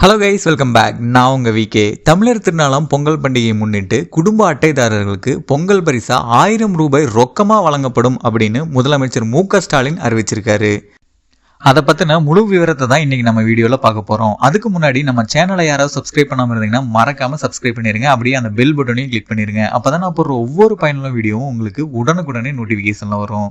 Hello guys welcome back நான் உங்கள் VK தமிழர் திருநாளாம் பொங்கல் பண்டிகையை முன்னிட்டு குடும்ப அட்டைதாரர்களுக்கு பொங்கல் பரிசா ஆயிரம் ரூபாய் ரொக்கமாக வழங்கப்படும் அப்படின்னு முதலமைச்சர் மு க ஸ்டாலின் அறிவிச்சிருக்காரு. அதை பற்றின முழு விவரத்தை தான் இன்றைக்கி நம்ம வீடியோவில் பார்க்க போகிறோம் அதுக்கு முன்னாடி நம்ம சேனலை யாராவது சப்ஸ்கிரைப் பண்ணாமல் இருந்தீங்கன்னா மறக்காமல் சப்ஸ்கிரைப் பண்ணிடுங்க அப்படியே அந்த பெல் பட்டனையும் கிளிக் பண்ணிடுங்க அப்போ தான் நான் போடுற ஒவ்வொரு பயனுள்ள வீடியோவும் உங்களுக்கு உடனுக்குடனே நோட்டிஃபிகேஷனில் வரும்.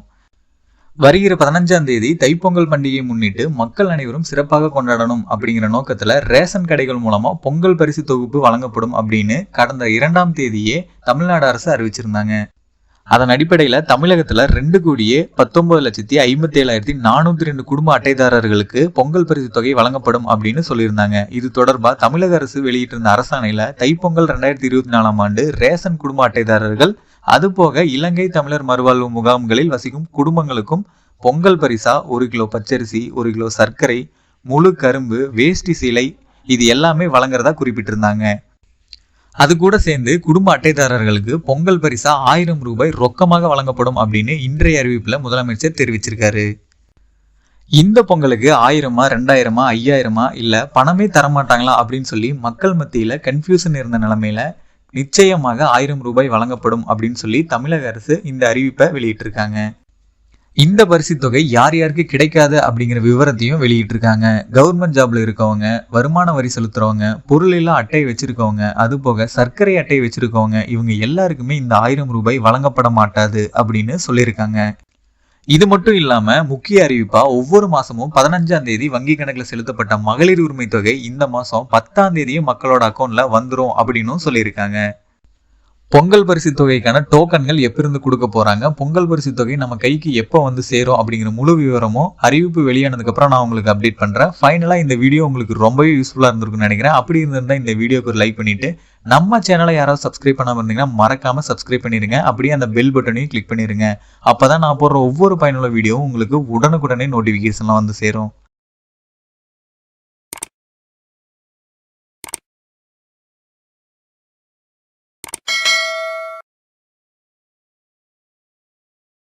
வருகிற பதினஞ்சாம் தேதி தைப்பொங்கல் பண்டிகையை முன்னிட்டு மக்கள் அனைவரும் சிறப்பாக கொண்டாடணும் அப்படிங்கிற நோக்கத்துல ரேஷன் கடைகள் மூலமா பொங்கல் பரிசு தொகுப்பு வழங்கப்படும் அப்படின்னு கடந்த இரண்டாம் தேதியே தமிழ்நாடு அரசு அறிவிச்சிருந்தாங்க. அதன் அடிப்படையில தமிழகத்துல ரெண்டு கோடியே பத்தொன்பது லட்சத்தி ஐம்பத்தி ஏழாயிரத்தி நானூத்தி ரெண்டு குடும்ப அட்டைதாரர்களுக்கு பொங்கல் பரிசு தொகை வழங்கப்படும் அப்படின்னு சொல்லியிருந்தாங்க. இது தொடர்பா தமிழக அரசு வெளியிட்டிருந்த அரசாணையில தைப்பொங்கல் ரெண்டாயிரத்தி இருபத்தி நாலாம் ஆண்டு ரேஷன் குடும்ப அட்டைதாரர்கள் அதுபோக இலங்கை தமிழர் மறுவாழ்வு முகாம்களில் வசிக்கும் குடும்பங்களுக்கும் பொங்கல் பரிசா ஒரு கிலோ பச்சரிசி ஒரு கிலோ சர்க்கரை முழு கரும்பு வேஷ்டி சிலை இது எல்லாமே வழங்குறதா குறிப்பிட்டிருந்தாங்க. அது கூட சேர்ந்து குடும்ப அட்டைதாரர்களுக்கு பொங்கல் பரிசா ஆயிரம் ரூபாய் ரொக்கமாக வழங்கப்படும் அப்படின்னு இன்றைய அறிவிப்புல முதலமைச்சர் தெரிவிச்சிருக்காரு. இந்த பொங்கலுக்கு ஆயிரமா ரெண்டாயிரமா ஐயாயிரமா இல்ல பணமே தரமாட்டாங்களா அப்படின்னு சொல்லி மக்கள் மத்தியில கன்ஃபியூஷன் இருந்த நிலைமையில நிச்சயமாக ஆயிரம் ரூபாய் வழங்கப்படும் அப்படின்னு சொல்லி தமிழக அரசு இந்த அறிவிப்பை வெளியிட்டிருக்காங்க. இந்த பரிசு தொகை யார் யாருக்கு கிடைக்காது அப்படிங்கிற விவரத்தையும் வெளியிட்டிருக்காங்க. கவர்மெண்ட் ஜாப்ல இருக்கவங்க வருமான வரி செலுத்துறவங்க பொருள் இல்லா அட்டை வச்சிருக்கவங்க அது போக சர்க்கரை அட்டை வச்சிருக்கவங்க இவங்க எல்லாருக்குமே இந்த ஆயிரம் ரூபாய் வழங்கப்பட மாட்டாது அப்படின்னு சொல்லியிருக்காங்க. இது மட்டும் இல்லாம முக்கிய அறிவிப்பா ஒவ்வொரு மாசமும் பதினஞ்சாம் தேதி வங்கி கணக்குல செலுத்தப்பட்ட மகளிர் உரிமை தொகை இந்த மாசம் பத்தாம் தேதியும் மக்களோட அக்கௌண்ட்ல வந்துரும் அப்படின்னு சொல்லியிருக்காங்க. பொங்கல் பரிசு தொகைக்கான டோக்கன்கள் எப்பிருந்து கொடுக்க போறாங்க? பொங்கல் பரிசு தொகை நம்ம கைக்கு எப்போ வந்து சேரும் அப்படிங்கிற முழு விவரமும் அறிவிப்பு வெளியானதுக்கு அப்புறம் நான் உங்களுக்கு அப்டேட் பண்றேன். ஃபைனலா இந்த வீடியோ உங்களுக்கு ரொம்பவே யூஸ்ஃபுல்லா இருந்திருக்கும்னு நினைக்கிறேன். அப்படி இருந்திருந்தா இந்த வீடியோக்கு ஒரு லைக் பண்ணிட்டு நம்ம சேனலை யாராவது சப்ஸ்கிரைப் பண்ணாமல் இருந்தீங்கன்னா மறக்காம சப்ஸ்கிரைப் பண்ணிருங்க. அப்படியே அந்த பெல் பட்டனையும் கிளிக் பண்ணிருங்க. அப்பதான் நான் போடுற ஒவ்வொரு பயனுள்ள வீடியோவும் உங்களுக்கு உடனுக்குடனே நோட்டிஃபிகேஷன்லாம் வந்து சேரும்.